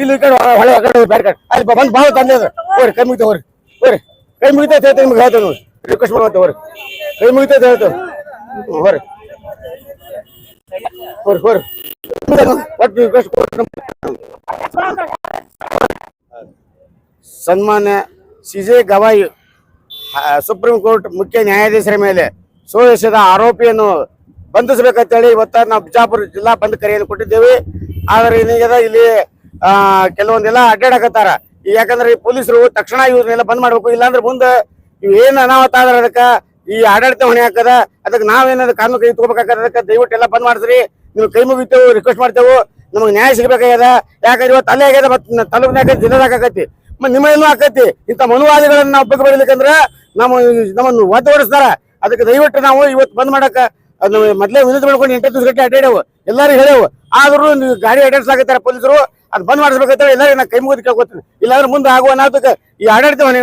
ಇಲ್ಲಿ ಕಡೆ ಹೊಳೆ ಕಡೆ ಬೇರೆ ಕಡೆ ಅಲ್ಲಿ ಬಂದು ಭಾಳ ತಂದೆ ಅದ ಹೋರಿ ಕೈ ಮುಗಿತ ಹೋರಿ ಹೋರಿ ಕೈ ಮುಗಿತ ಹೇಳ್ತೇವೆ ನಿಮ್ಗೆ ಹೇಳ್ತೇವೆ ನೋಡಿ ರಿಕ್ವೆಸ್ಟ್ ಮಾಡುವಂತ ಹೋರಿ ಕೈ ಮುಗಿತ ಹೇಳ್ತೇವೆ ಹೋರಿ ಹೋರಿ ಹೋರಿ ಒಟ್ಟು ರಿಕ್ವೆಸ್ಟ್ ಸನ್ಮಾನ್ಯ C J Gavai supreme court ಮುಖ್ಯ ನ್ಯಾಯಾಧೀಶರ ಮೇಲೆ ಸೋಲಿಸಿದ ಆರೋಪಿಯನ್ನು ಬಂಧಿಸಬೇಕಂತೇಳಿ ಇವತ್ತ ನಾವು ಬಿಜಾಪುರ ಜಿಲ್ಲಾ ಬಂದ್ ಕರೆಯನ್ನು ಕೊಟ್ಟಿದ್ದೇವೆ. ಆದರೆ ಏನೀಗದ, ಇಲ್ಲಿ ಆ, ಕೆಲವೊಂದೆಲ್ಲ ಅಡ್ಡಾಡಕತ್ತಾರ. ಯಾಕಂದ್ರೆ ಈ ಪೊಲೀಸರು ತಕ್ಷಣ ಇವ್ರನ್ನೆಲ್ಲ ಬಂದ್ ಮಾಡ್ಬೇಕು. ಇಲ್ಲಾಂದ್ರೆ ಮುಂದೆ ಇವ್ ಏನ್ ಅನಾಹುತ ಆದ್ರ ಅದಕ್ಕ ಈ ಆಡಳಿತ ಹೊಣೆ ಹಾಕದ? ಅದಕ್ಕೆ ನಾವೇನಾದ್ರು ಕಾನೂನು ಕೈ ಅದಕ್ಕೆ ದಯವಿಟ್ಟು ಎಲ್ಲ ಬಂದ್ ಮಾಡಿಸ್ರಿ. ನೀವು ಕೈ ಮುಗಿತೇವೆ ರಿಕ್ವೆಸ್ಟ್ ಮಾಡ್ತೇವೆ. ನಮಗೆ ನ್ಯಾಯ ಸಿಗಬೇಕಾಗ್ಯದ. ಯಾಕಂದ್ರೆ ಇವತ್ತು ಅಲ್ಲೇ ಆಗ್ಯದ ಮತ್ತೆ ತಲುಪಿನಾಗ ದಿನದಾಗತಿ ಮತ್ತೆ ನಿಮ್ಮಲ್ಲೂ ಆಕತಿ ಇಂಥ ಮನುವಾದಿಗಳನ್ನ ನಾವು ಬಗ್ಗೆ ಬರಲಿಕ್ಕಂದ್ರ ನಮ್ಮ ನಮ್ಮನ್ನು ಒದ್ದೋಡಿಸ್ತಾರ ಅದಕ್ಕೆ ದಯವಿಟ್ಟು ನಾವು ಇವತ್ತು ಬಂದ್ ಮಾಡಕ ಮೊದಲೇ ವಿನಂತಿ ಮಾಡ್ಕೊಂಡು ಎಂಟು ದಿವಸ ಗಂಟೆ ಅಡ್ಡಾಡೇವು ಎಲ್ಲರೂ ಹೇಳೇವು ಆದರೂ ಗಾಡಿ ಅಡ್ಡಾಡ್ಸಾಕತ್ತಾರ ಪೊಲೀಸರು. ಅದು ಬಂದ್ ಮಾಡಿಸ್ಬೇಕಂತ ಎಲ್ಲರೂ ನಾ ಕೈ ಮುಗಿದು ಕೇಳ್ಕೊತೀನಿ. ಇಲ್ಲಾಂದ್ರೆ ಮುಂದೆ ಆಗುವ ಅನಾಹುತಕ್ಕೆ ಈ ಆಡಳಿತ ಹೊಣೆ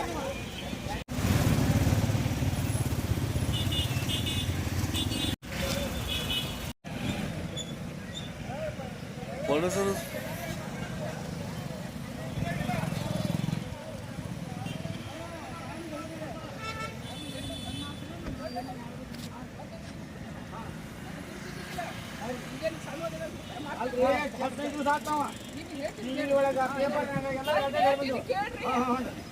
ಹಾಕದ ಪೊಲೀಸರು ನೀವು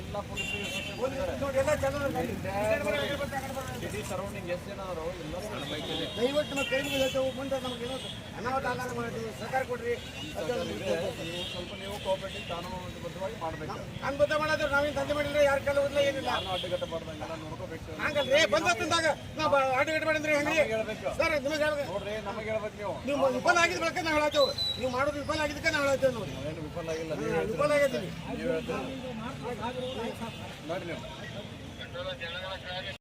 ರಾತ್ರಿ ಚಲೋ ದಯವಿಟ್ಟು ನಮ್ಮ ಕೈ ಮುಗಿದು ಹೇಳ್ತೇವೆ ಮುಂದೆ ನಮಗೆ ಏನೋ ಅನಾಹುತ ಮಾಡಿ ಸರ್ಕಾರ ಕೊಡಿ ಕೊಡ್ರಿ ಸ್ವಲ್ಪ ನೀವು ಕೋಆಪರೇಟಿವ್ ಕಾನೂನುಬದ್ಧವಾಗಿ ಮಾಡಬೇಕು. ನಾನು ಬದ್ಧ ಮಾಡಿದ್ರೆ ನಾವೇನು ತಂದೆ ಮಾಡಿದ್ರೆ ಯಾರ ಕಾಲ ಓದ್ಲ ಏನಿಲ್ಲ. ನಾನು ಅಡ್ಡಗಟ್ಟ ನೋಡ್ಕೋಬೇಕು. ಹಂಗಲ್ರಿ ಬಂದಂದಾಗ ನಾವು ಆಟಗಟ್ಟು ಮಾಡಿದ್ರೆ ಹೇಳ್ಬೇಕು. ಸರ್ ನಿಮಗೆ ಹೇಳ್ಬೇಕು ನೋಡ್ರಿ ನಮಗೆ ಹೇಳ್ಬೇಕು ನೀವು. ನೀವು ವಿಫಲ ಆಗಿದ ಬಳಕ ನಾವು ಹೇಳತ್ತೇವೆ ನೀವು ಮಾಡೋದು ವಿಫಲ ಆಗಿದ್ದಕ್ಕೆ ನಾವು ಹೇಳತ್ತೇವೆ ನೋಡಿ. ಏನು ವಿಫಲ ಆಗಿಲ್ಲ ವಿಫಲ ಆಗೈತಿ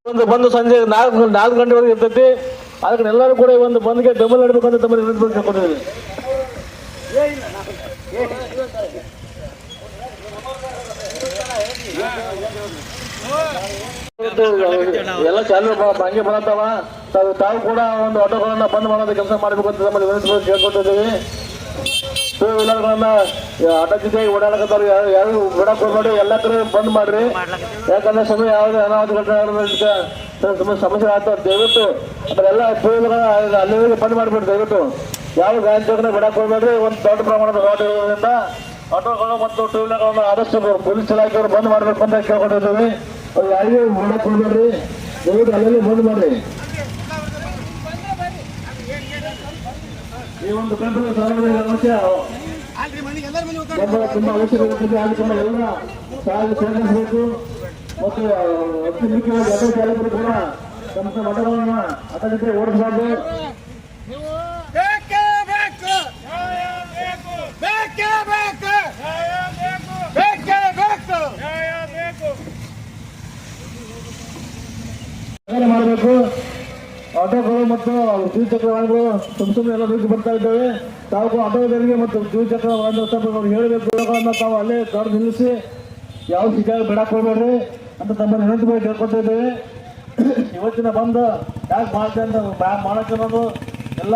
ಒಂದು ಬಂದು ಸಂಜೆ ನಾಲ್ಕು ನಾಲ್ಕು ಗಂಟೆವರೆಗೆ ಇರ್ತೈತಿ. ಅದಕ್ಕೆ ಎಲ್ಲರೂ ಕೂಡ ಒಂದು ಬಂದ್ಗೆ ಬೆಂಬಲ ನೀಡಬೇಕಂತ ತಮ್ಮಲ್ಲಿ ವಿನಂತಿ ಮಾಡ್ಕೊಂಡಿದ್ದೀನಿ ಎಲ್ಲ ಚಾಲು ಹಂಗೆ ಬರತ್ತವ. ತಾವು ಕೂಡ ಒಂದು ಆಟೋಗಳನ್ನ ಬಂದ್ ಮಾಡೋದು ಕೆಲಸ ಮಾಡಬೇಕು ಅಂತ ತಮ್ಮಲ್ಲಿ ವಿನಂತಿ ಕೇಳ್ಕೊಟ್ಟಿದ್ದೀವಿ. ಟೂ ವೀಲರ್ಗಳನ್ನ ಜೊತೆ ಓಡಾಡಕತ್ತಾರ ಯಾರು ಬಿಡಕ್ ಹೋಗ್ಬೇಡಿ ಎಲ್ಲ ಕಡೆ ಬಂದ್ ಮಾಡ್ರಿ. ಯಾಕಂದ್ರೆ ಸಮಯ ಯಾವ್ದು ಅನಾಹುತ ಸಮಸ್ಯೆ ಸಮಸ್ಯೆ ಆಗ್ತಾವ ದಯವಿಟ್ಟು ಅದರೆಲ್ಲ ಟೂ ವೀಲರ್ ಅಲ್ಲಿ ಬಂದ್ ಮಾಡ್ಬಿಡ್ರಿ ದಯವಿಟ್ಟು. ಯಾವ ಗಾಡಿ ಜಗನ ಬಿಡಕ್ ಹೋಗ್ಬೇಡ್ರಿ ಒಂದು ದೊಡ್ಡ ಪ್ರಮಾಣದ ರೋಡ್ ಇರೋದ್ರಿಂದ ಆಟೋಗಳು ಮತ್ತು ಟೂ ವೀಲರ್ಗಳನ್ನ ಆದಷ್ಟು ಪೊಲೀಸ್ ಇಲಾಖೆಯವರು ಬಂದ್ ಮಾಡ್ಬೇಕು ಅಂತ ಕೇಳ್ಕೊಂಡಿದ್ದೀವಿ. ಯಾರಿಗೂ ಮಾಡಕ್ ಹೋಗ್ಬೇಡ್ರಿ ದಯವಿಟ್ಟು ಅಲ್ಲಲ್ಲಿ ಬಂದ್ ಮಾಡ್ರಿ. ಈ ಒಂದು ಕಂಪನಿ ಸಾರ್ವಜನಿಕ ಸಮಸ್ಯೆ ಅಲ್ರಿ ಮನೆಗೆ ಎಲ್ಲರ ಮನೆ ಹೋಗ್ತಾರೆ ಬೆಂಬಲ ತುಂಬಾ ಅವಶ್ಯಕತೆ ಕಾರಣ ಎಲ್ಲ ಸಾಲ ಸೇರಿಸಬೇಕು ಮತ್ತು ಅತಿ ಮುಖ್ಯವಾಗಿ ಆಟೋ ಚಾಲಕರು ಕೂಡ ತಮ್ಮ ಆಟೋಗಳನ್ನ ಆಟೋದಿದ್ರೆ ಓಡಿಸಬಾರ್ದು ಮಾಡಬೇಕು ಆಟೋಗಳು ಮತ್ತು ದ್ವಿಚಕ್ರ ವಾಹನಗಳು ಸುಮ್ ಸುಮ್ಮನೆ ಎಲ್ಲ ನಿಂತು ಬರ್ತಾ ಇದ್ದಾವೆ. ತಾವು ಆಟೋದವರಿಗೆ ಮತ್ತು ದ್ವಿಚಕ್ರ ವಾಹನ ಹೇಳಬೇಕು ಹೇಳಬೇಕು ತಾವು ಅಲ್ಲೇ ದೊಡ್ಡ ನಿಲ್ಲಿಸಿ ಯಾವ ಸಿಕ್ಕಾಗ ಬಿಡಕ್ ಹೋಗ್ಬೇಡ್ರಿ ಅಂತ ತಮ್ಮನ್ನು ಹೆಣ್ಣು ಮೇಲೆ ಕೇಳ್ಕೊತಾ ಇದ್ದೇವೆ. ಇವತ್ತಿನ ಬಂದು ಯಾಕೆ ಮಾಡ್ತೆ ಅಂತ ಮಾಡಕ್ಕೆ ಅನ್ನೋದು ಎಲ್ಲ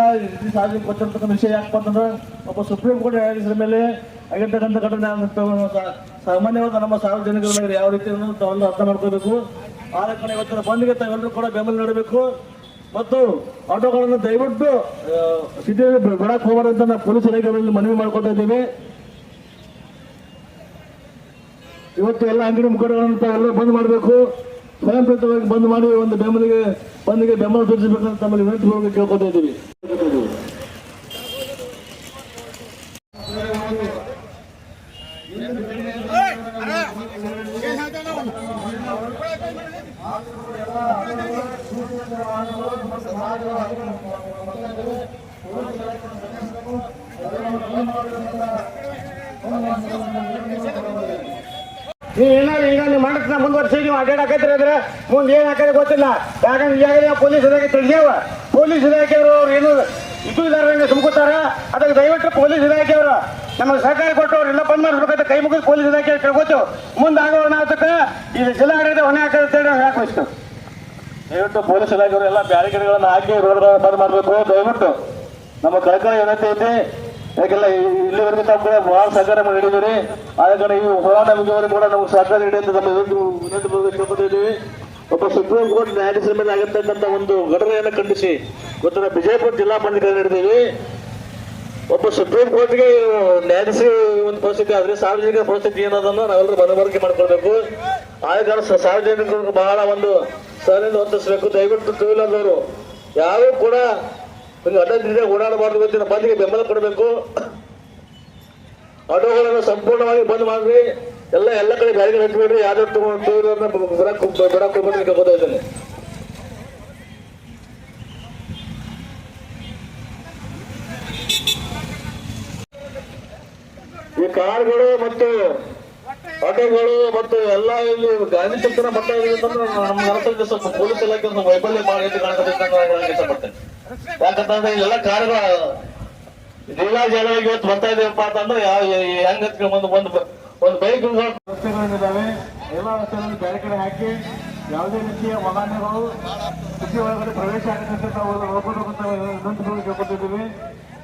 ಸಾರ್ವಜನಿಕ ಗೊತ್ತಿರ್ತಕ್ಕಂಥ ವಿಷಯ ಯಾಕಪ್ಪ ಅಂತಂದ್ರೆ ಒಬ್ಬ ಸುಪ್ರೀಂ ಕೋರ್ಟ್ ನ್ಯಾಯಾಧೀಶರ ಮೇಲೆ ಆಗಿರ್ತಕ್ಕಂಥ ಘಟನೆ ಆಗಿರ್ತವೆ. ಸಾ- ಸಾಮಾನ್ಯವಾದ ನಮ್ಮ ಸಾರ್ವಜನಿಕರ ಯಾವ ರೀತಿ ಅರ್ಥ ಮಾಡ್ಕೋಬೇಕು. ಆ ಲಕ್ಷಣ ಇವತ್ತಿನ ಬಂದಿಗೆ ತಾವೆಲ್ಲರೂ ಕೂಡ ಬೆಂಬಲ ನೀಡಬೇಕು. ಮತ್ತು ಆಟೋಗಳನ್ನು ದಯವಿಟ್ಟು ಸಿಟಿಯಲ್ಲಿ ಬಿಡಕ್ಕೆ ಹೋಗಬಾರ್ದು ಅಂತ ನಾವು ಪೊಲೀಸ್ ಇಲಾಖೆಗಳಲ್ಲಿ ಮನವಿ ಮಾಡ್ಕೊತಾ ಇದ್ದೀವಿ. ಇವತ್ತು ಎಲ್ಲ ಅಂಗಡಿ ಮುಖಂಡಗಳನ್ನು ಎಲ್ಲ ಬಂದ್ ಮಾಡಬೇಕು. ಸ್ವಯಂಪ್ರೇತವಾಗಿ ಬಂದ್ ಮಾಡಿ ಒಂದು ಬೆಂಬಲಿಗೆ, ಬಂದಿಗೆ ಬೆಂಬಲ ತೋರಿಸಬೇಕಂತ ತಮ್ಮಲ್ಲಿ ವಿನಂತಿ ಹೋಗಿ ಕೇಳ್ಕೊತಾ ಇದ್ದೀವಿ. ನೀವು ಏನಾದ್ರು ಈಗ ನೀವು ಮಾಡಕ್ಕೆ ಮುಂದುವರ್ಸಿ ನೀವು ಅಡ್ಡಾಡಕತ್ತೀರಿ ಅಂದ್ರೆ ಮುಂದೆ ಏನು ಹಾಕಿದ್ರೆ ಗೊತ್ತಿಲ್ಲ. ಯಾಕಂದ್ರೆ ಈಗಾಗಲೇ ಪೊಲೀಸ್ ಇಲಾಖೆ ತಿಳಿದೇವ ಪೊಲೀಸ್ ಇಲಾಖೆಯವರು ಏನು ಇದು ಇದಾರೆ ಸುಮ್ಕೋತಾರ ಅದಕ್ಕೆ ದಯವಿಟ್ಟು ಪೊಲೀಸ್ ಇಲಾಖೆಯವರು ನಮಗೆ ಸಹಕಾರ ಕೊಟ್ಟವ್ರು ಎಲ್ಲ ಬಂದ್ ಮಾಡಿಸ್ಬೇಕಂತ ಕೈ ಮುಗಿದು ಪೊಲೀಸ್ ಇಲಾಖೆ ಕೇಳ್ಕೊತು ಮುಂದೆ ಆಗೋ ಅನಾಹುತಕ್ಕೆ ಈಗ ಜಿಲ್ಲಾಡಳಿತ ಹೊಣೆ ಹಾಕೋದು ನಾವು ಯಾಕೆ ದಯವಿಟ್ಟು ಪೊಲೀಸ್ ಇಲಾಖೆಯವರು ಎಲ್ಲ ಬ್ಯಾರಿಕೇಡ್ಗಳನ್ನು ಹಾಕಿ ರೋಡ್ಗಳನ್ನು ಬಂದ್ ಮಾಡಬೇಕು. ದಯವಿಟ್ಟು. ನಮ್ಮ ಕಳಕಳಿ ವಿನಂತಿ ಐತಿ ಯಾಕೆಲ್ಲ ಇಲ್ಲಿವರೆಗೆ ತಾವು ಕೂಡ ಬಹಳ ಸಹಕಾರ ನೀಡಿದ್ದೀರಿ ಆದ ಕಾರಣ ಈ ಹೋರಾಟ ಕೂಡ ನಮಗೆ ಸಹಕಾರ ನೀಡಿ ಅಂತ ನಮ್ಮ ವಿನಂತಿ ಒಬ್ಬ ಸುಪ್ರೀಂ ಕೋರ್ಟ್ ನ್ಯಾಯಾಧೀಶರ ಮೇಲೆ ಆಗಿರ್ತಕ್ಕಂಥ ಒಂದು ಘಟನೆಯನ್ನು ಖಂಡಿಸಿ. ಗೊತ್ತಿಲ್ಲ, ಬಿಜೆಪುರ ಜಿಲ್ಲಾ ಬಂದ್ ಕರೆ ನೀಡಿದ್ದೀವಿ ಒಬ್ಬ ಸುಪ್ರೀಂ ಕೋರ್ಟ್ಗೆ ನ್ಯಾಯಾಧೀಶ ಒಂದು ಪರಿಸ್ಥಿತಿ ಆದ್ರೆ ಸಾರ್ವಜನಿಕ ಪರಿಸ್ಥಿತಿ ಏನದನ್ನು ನಾವೆಲ್ಲರೂ ಮನವರಿಕೆ ಮಾಡ್ಕೊಳ್ಬೇಕು. ಆದ ಕಾರಣ ಸಾರ್ವಜನಿಕರು ಬಹಳ ಒಂದು ಸಹನೆಯಿಂದ ವರ್ತಿಸಬೇಕು ದಯವಿಟ್ಟು ಟೂ ಯಾರೂ ಕೂಡ ಹಿಂಗೆ ಅಡ್ಡದಿದ್ದರೆ ಓಡಾಡಬಾರ್ದು ಇವತ್ತಿನ ಬಂದಿಗೆ ಬೆಂಬಲ ಕೊಡಬೇಕು. ಆಟೋಗಳನ್ನು ಸಂಪೂರ್ಣವಾಗಿ ಬಂದ್ ಮಾಡ್ರಿ. ಎಲ್ಲ ಎಲ್ಲ ಕಡೆ ಬ್ಯಾರಿಗೆ ಹಚ್ಬೇಡ್ರಿ ಯಾವ್ದು ತಗೊಂಡು ಕೇಳ್ಕೊತಾ ಇದ್ದೇನೆ ಈ ಕಾರ್ಗಳು ಮತ್ತು ಆಟೋಗಳು ಮತ್ತು ಎಲ್ಲ ಇಲ್ಲಿ ಗಾಂಧಿ ಚಿತ್ರ ಬರ್ತಾ ಇದೆ ಅಂತಂದ್ರೆ ನಮ್ಮ ಪೊಲೀಸ್ ಇಲಾಖೆ ಒಂದು ವೈಫಲ್ಯ ಮಾಡಿ ಅಂತ ಅಂತ ನಾನು ಇಷ್ಟಪಡ್ತೇನೆ. ಯಾಕಂತಂದ್ರೆ ಇಲ್ಲೆಲ್ಲ ಕಾರ್ಗಳು ಜಿಲ್ಲಾ ಜಲವಾಗಿ ಇವತ್ತು ಬರ್ತಾ ಇದೆಯಪ್ಪ ಅಂತಂದ್ರೆ ಯಾವ ಹೆಂಗ್ ಒಂದು ಒಂದು ಒಂದು ಬೈಕ್ ರಸ್ತೆಗಳಿದ್ದಾವೆ. ಎಲ್ಲ ರಸ್ತೆಗಳಲ್ಲಿ ಕಡೆ ಹಾಕಿ, ಯಾವುದೇ ರೀತಿಯ ವಾಹನಗಳು ಕೃಷಿ ಒಳಗಡೆ ಪ್ರವೇಶ ಆಗದಂತೆ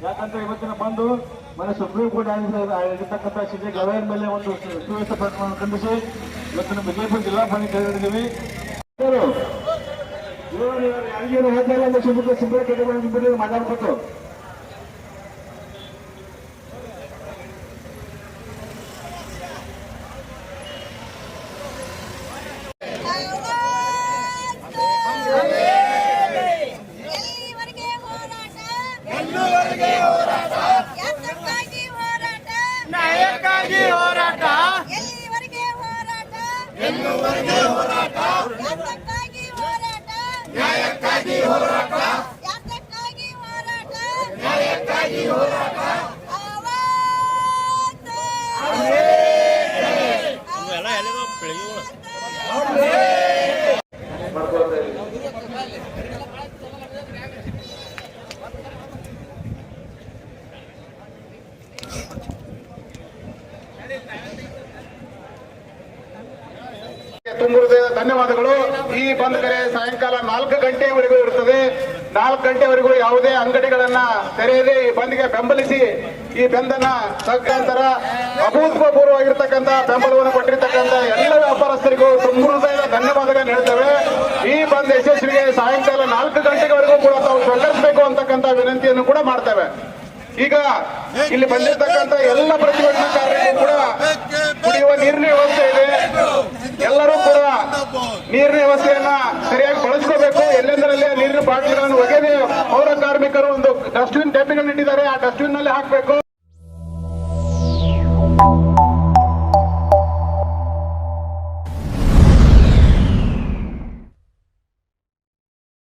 ಯಾಕಂದ್ರೆ ಇವತ್ತಿನ ಬಂದು ಮನೆ ಸುಪ್ರೀಂ ಕೋರ್ಟ್ ಆಗಿರ್ತಕ್ಕಂಥ ಸಿಟಿ ಗವರ್ನರ್ ಮೇಲೆ ಒಂದು ಸುವ್ಯವಸ್ಥೆ ಪ್ರಕರಣ ಖಂಡಿಸಿ. ಇವತ್ತಿನ ವಿಜಯಪುರ ಜಿಲ್ಲಾ ಪಾಲಿಕೆ ಕೇಳಿದ್ದೀವಿ ಯಾರಿಗೇನು ಹೇಳ್ತಾ ಇಲ್ಲ ಅಂದ್ರೆ ಸುಮ್ಮನೆ ಸುಮ್ಮನೆ ಕೆಟ್ಟಗಳು ಮಾತಾಡ್ಬೇಕು ಎಲ್ಲಿವರೆಗೆ ಹೋರಾಟ ಎಲ್ಲಿವರೆಗೆ ಹೋರಾಟ ಯಾತಕ್ಕಾಗಿ ಹೋರಾಟ ನ್ಯಾಯಕ್ಕಾಗಿ ಹೋರಾಟ ಎಲ್ಲಿವರೆಗೆ ಹೋರಾಟ ಎಲ್ಲಿವರೆಗೆ ಹೋರಾಟ ಯಾತಕ್ಕಾಗಿ ಹೋರಾಟ ನ್ಯಾಯಕ್ಕಾಗಿ ಹೋರಾಟ. ನ್ಯಾಯಕ್ಕಾಗಿ ಹೋರಾಟ. ಧನ್ಯವಾದಗಳು. ಈ ಬಂದ್ ಕರೆ ಸಾಯಂಕಾಲ ನಾಲ್ಕು ಗಂಟೆವರೆಗೂ ಇರುತ್ತದೆ ನಾಲ್ಕು ಗಂಟೆವರೆಗೂ ಯಾವುದೇ ಅಂಗಡಿಗಳನ್ನ ತೆರೆಯದೆ ಈ ಬಂದ್ಗೆ ಬೆಂಬಲಿಸಿ ಈ ಬಂದನ್ನ ತಕ್ಕಂತರ ಅಭೂತಪೂರ್ವವಾಗಿರ್ತಕ್ಕಂಥ ಬೆಂಬಲವನ್ನು ಕೊಟ್ಟಿರ್ತಕ್ಕಂಥ ಎಲ್ಲ ವ್ಯಾಪಾರಸ್ಥರಿಗೂ ತುಂಬ ಹೃದಯದ ಧನ್ಯವಾದಗಳನ್ನು ಹೇಳ್ತೇವೆ. ಈ ಬಂದ್ ಯಶಸ್ವಿಗೆ ಸಾಯಂಕಾಲ ನಾಲ್ಕು ಗಂಟೆವರೆಗೂ ಕೂಡ ತಾವು ಸಹಕರಿಸಬೇಕು ಅಂತಕ್ಕಂಥ ವಿನಂತಿಯನ್ನು ಕೂಡ ಮಾಡ್ತೇವೆ. ಈಗ ಇಲ್ಲಿ ಬಂದಿರ್ತಕ್ಕಂಥ ಎಲ್ಲ ಪ್ರತಿಭಟನಾಕಾರರಿಗೂ ಕೂಡ ಕುಡಿಯುವ ನೀರಿನ ವ್ಯವಸ್ಥೆ ಇದೆ. ನೀರಿನ ವ್ಯವಸ್ಥೆಯನ್ನ ಸರಿಯಾಗಿ ಬಳಸ್ಕೋಬೇಕು. ಎಲ್ಲೆಂದರಲ್ಲಿ ನೀರಿನ ಬಾಟಲಿಗಳನ್ನು ಒಗೆದು ಪೌರ ಕಾರ್ಮಿಕರು ಒಂದು ಡಸ್ಟ್ಬಿನ್ ಡಬ್ಬಿಗಳನ್ನ ಇಟ್ಟಿದ್ದಾರೆ ಆ ಡಸ್ಟ್ಬಿನ್ನಲ್ಲಿ ಹಾಕಬೇಕು.